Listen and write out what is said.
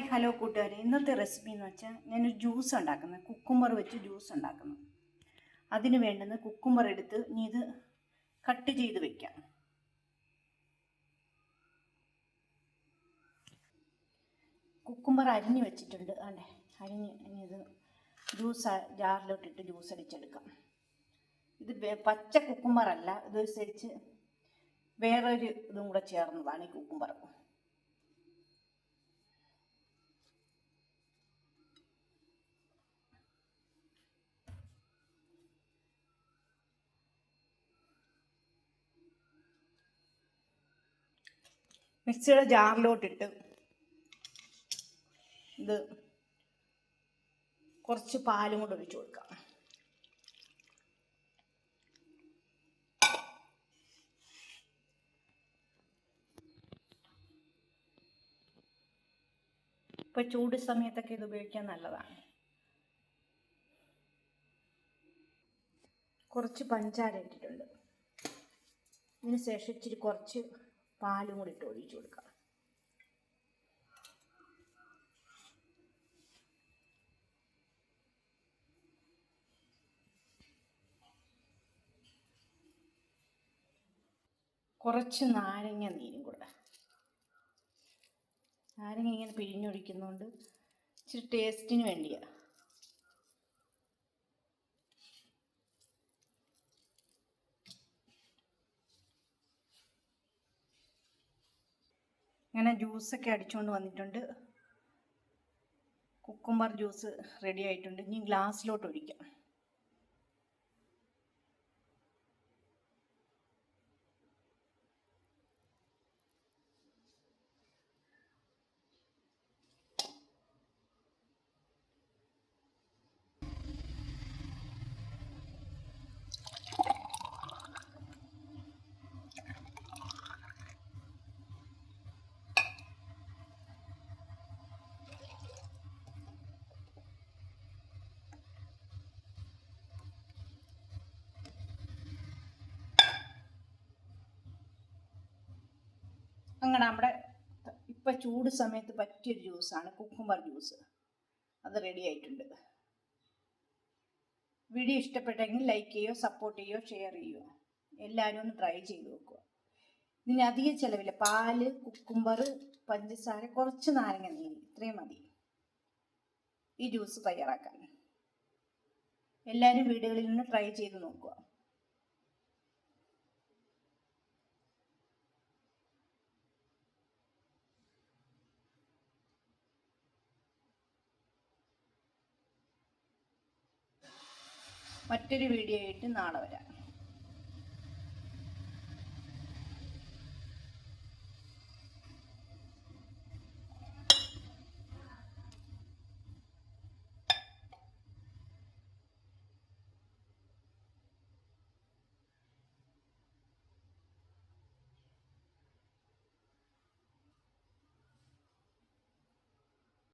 Hi hello കൂട്ടുകാരെ. ഇന്നത്തെ recipe എന്ന് വെച്ചാൽ ഞാനൊരു ജ്യൂസ് ഉണ്ടാക്കുന്നത് കുക്കുംബർ വെച്ച് ജ്യൂസ് ഉണ്ടാക്കുന്നു. അതിന് വേണ്ടുന്ന കുക്കുംബർ എടുത്ത് ഇനി ഇത് കട്ട് ചെയ്ത് വെക്കാം. കുക്കുംബർ അരിഞ്ഞ് വെച്ചിട്ടുണ്ട്. അതെ അരിഞ്ഞ് ഇനി ഇത് ജ്യൂസ് ജാറിലോട്ടിട്ട് ജ്യൂസ് അടിച്ചെടുക്കാം. ഇത് പച്ച കുക്കുംബർ അല്ല ഇത് സരിച്ച് വേറൊരു ഇതും കൂടെ ചേർന്നതാണ് ഈ കുക്കുംബർ. മിക്സിയുടെ ജാറിലോട്ടിട്ട് ഇത് കുറച്ച് പാലും കൂടെ ഒഴിച്ചു കൊടുക്കാം. ഇപ്പൊ ചൂട് സമയത്തൊക്കെ ഇത് ഉപയോഗിക്കാൻ നല്ലതാണ്. കുറച്ച് പഞ്ചാര ഇട്ടിട്ടുണ്ട്. ഇതിന് ഇച്ചിരി കുറച്ച് പാലും കൂടി ഇട്ട് ഒഴിച്ചു കൊടുക്കാം. കുറച്ച് നാരങ്ങ നീരും കൂടെ. നാരങ്ങ ഇങ്ങനെ പിഴിഞ്ഞൊഴിക്കുന്നതുകൊണ്ട് ഇച്ചിരി ടേസ്റ്റിന് വേണ്ടിയാണ് ഇങ്ങനെ ജ്യൂസൊക്കെ അടിച്ചുകൊണ്ട് വന്നിട്ടുണ്ട്. കുക്കുംബർ ജ്യൂസ് റെഡി ആയിട്ടുണ്ട്. ഇനി ഗ്ലാസ്സിലോട്ട് ഒഴിക്കാം. അങ്ങനെ നമ്മുടെ ഇപ്പം ചൂട് സമയത്ത് പറ്റിയൊരു ജ്യൂസാണ് കുക്കുംബർ ജ്യൂസ്. അത് റെഡി ആയിട്ടുണ്ട്. വീഡിയോ ഇഷ്ടപ്പെട്ടെങ്കിൽ ലൈക്ക് ചെയ്യോ സപ്പോർട്ട് ചെയ്യോ ഷെയർ ചെയ്യോ. എല്ലാവരും ഒന്ന് ട്രൈ ചെയ്ത് നോക്കുക. ഇതിന് അധിക ചിലവില്ല. പാൽ കുക്കുംബർ പഞ്ചസാര കുറച്ച് നാരങ്ങ നീര്. ഇത്രയും മതി. ഈ ജ്യൂസ് തയ്യാറാക്കാൻ. എല്ലാവരും വീടുകളിൽ നിന്ന് ട്രൈ ചെയ്ത് നോക്കുക. മറ്റൊരു വീഡിയോ ആയിട്ട് നാളെ വരാം.